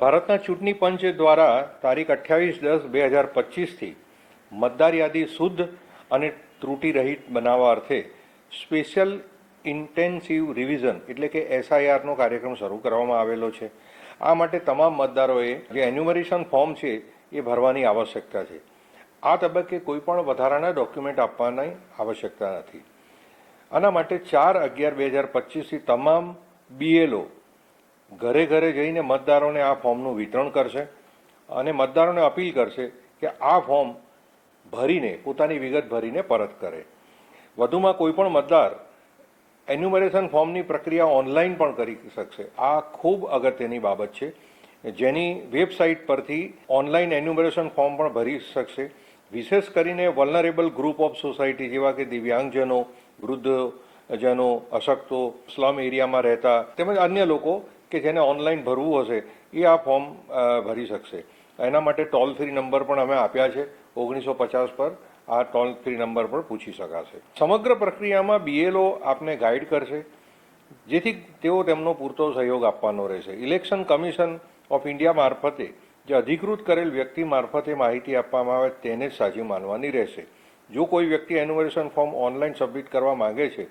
ભારતના ચૂંટણી પંચ દ્વારા તારીખ અઠ્યાવીસ દસ બે હજાર પચીસથી મતદાર યાદી શુદ્ધ અને ત્રુટિરહિત બનાવવા અર્થે સ્પેશિયલ ઇન્ટેન્સિવ રિવિઝન એટલે કે એસઆઈઆરનો કાર્યક્રમ શરૂ કરવામાં આવેલો છે. આ માટે તમામ મતદારોએ જે એન્યુમરેશન ફોર્મ છે એ ભરવાની આવશ્યકતા છે. આ તબક્કે કોઈ પણ વધારાના ડોક્યુમેન્ટ આપવાની આવશ્યકતા નથી. આના માટે ચાર અગિયાર બે હજાર પચીસથી તમામ બીએલઓ ઘરે ઘરે જઈને મતદારોને આ ફોર્મનું વિતરણ કરશે અને મતદારોને અપીલ કરશે કે આ ફોર્મ ભરીને, પોતાની વિગત ભરીને પરત કરે. વધુમાં કોઈપણ મતદાર એન્યુમરેશન ફોર્મની પ્રક્રિયા ઓનલાઈન પણ કરી શકશે. આ ખૂબ અગત્યની બાબત છે. જેની વેબસાઇટ પરથી ઓનલાઈન એન્યુમરેશન ફોર્મ પણ ભરી શકશે. વિશેષ કરીને વલનરેબલ ગ્રુપ ઓફ સોસાયટી જેવા કે દિવ્યાંગજનો, વૃદ્ધજનો, અશક્તો, સ્લમ એરિયામાં રહેતા તેમજ અન્ય લોકો કે જેને ઓનલાઈન ભરવું હશે, એ આ ફોર્મ ભરી શકશે. એના માટે ટોલ ફ્રી નંબર પણ અમે આપ્યા છે. ઓગણીસો પચાસ પર આ ટોલ ફ્રી નંબર પર પૂછી શકાશે. સમગ્ર પ્રક્રિયામાં બીએલઓ આપને ગાઈડ કરશે, જેથી તેઓ તેમનો પૂરતો સહયોગ આપવાનો રહેશે. ઇલેક્શન કમિશન ઓફ ઇન્ડિયા મારફતે, જે અધિકૃત કરેલ વ્યક્તિ મારફતે માહિતી આપવામાં આવે તેને જ સાચી માનવાની રહેશે. જો કોઈ વ્યક્તિ એન્યુમરેશન ફોર્મ ઓનલાઈન સબમિટ કરવા માંગે છે,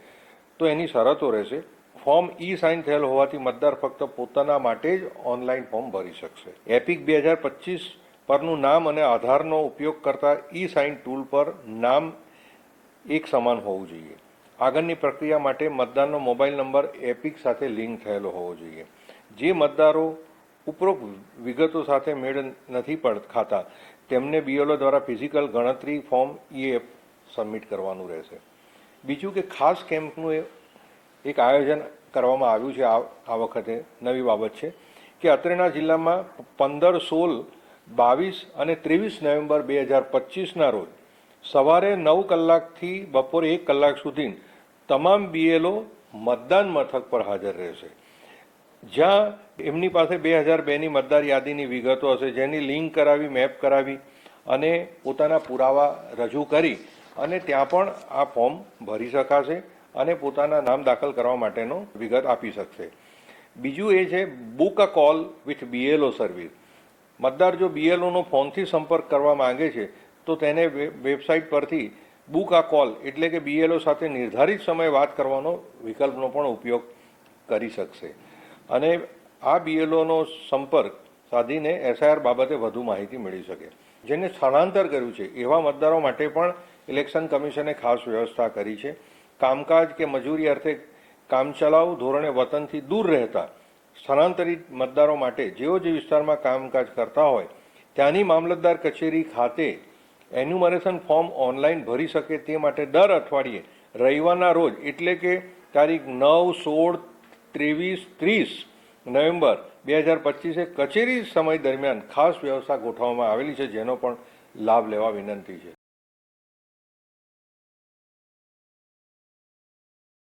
તો એની શરતો રહેશે. ફોર્મ ઈ સાઇન થયેલ હોવાથી મતદાર ફક્ત પોતાના માટે જ ઓનલાઈન ફોર્મ ભરી શકશે. એપિક બે હજાર પચીસ પરનું નામ અને આધારનો ઉપયોગ કરતા ઈ સાઇન ટૂલ પર નામ એક સમાન હોવું જોઈએ. આગળની પ્રક્રિયા માટે મતદારનો મોબાઈલ નંબર એપિક સાથે લિંક થયેલો હોવો જોઈએ. જે મતદારો ઉપરોક્ત વિગતો સાથે મેળ નથી પડ, ખાતા, તેમને બીએલઓ દ્વારા ફિઝિકલ ગણતરી ફોર્મ ઈ એપ સબમિટ કરવાનું રહેશે. બીજું કે ખાસ કેમ્પનું એ એક આયોજન કરવામાં આવ્યું છે આ વખતે, નવી બાબત છે, કે અત્રેના જિલ્લામાં પંદર સોળ, બાવીસ અને ત્રેવીસ નવેમ્બર બે હજાર પચીસના રોજ સવારે નવ કલાકથી બપોરે એક કલાક સુધી તમામ બીએલઓ મતદાન મથક પર હાજર રહેશે. જ્યાં એમની પાસે બે હજાર બેની મતદાર યાદીની વિગતો હશે, જેની લિંક કરાવી, મેપ કરાવી અને પોતાના પુરાવા રજૂ કરી અને ત્યાં પણ આ ફોર્મ ભરી શકાશે. અને પોતાના નામ દાખલ કરવા માટેનો વિગત આપી શકશે. બીજું એ છે book a call with BLO service મતદાર જો બીએલઓનો ફોનથી સંપર્ક કરવા માંગે છે, તો તેને વેબસાઇટ પરથી બુક આ કોલ એટલે કે બીએલઓ સાથે નિર્ધારિત સમયે વાત કરવાનો વિકલ્પનો પણ ઉપયોગ કરી શકશે. અને આ બીએલઓનો સંપર્ક સાધીને એસઆઈઆર બાબતે વધુ માહિતી મળી શકે. જેને સ્થળાંતર કર્યું છે, એવા મતદારો માટે પણ ઇલેક્શન કમિશને ખાસ વ્યવસ્થા કરી છે. કામકાજ કે મજૂરી અર્થે કામચલાઉ ધોરણે વતનથી દૂર રહેતા સ્થળાંતરિત મતદારો માટે જેઓ જે વિસ્તારમાં કામકાજ કરતા હોય, ત્યાંની મામલતદાર કચેરી ખાતે એન્યુમરેશન ફોર્મ ઓનલાઈન ભરી શકે તે માટે દર અઠવાડિયે રવિવારના રોજ, એટલે કે તારીખ નવ, સોળ, ત્રેવીસ, ત્રીસ નવેમ્બર બે હજાર પચીસે કચેરી સમય દરમિયાન ખાસ વ્યવસ્થા ગોઠવવામાં આવેલી છે, જેનો પણ લાભ લેવા વિનંતી છે.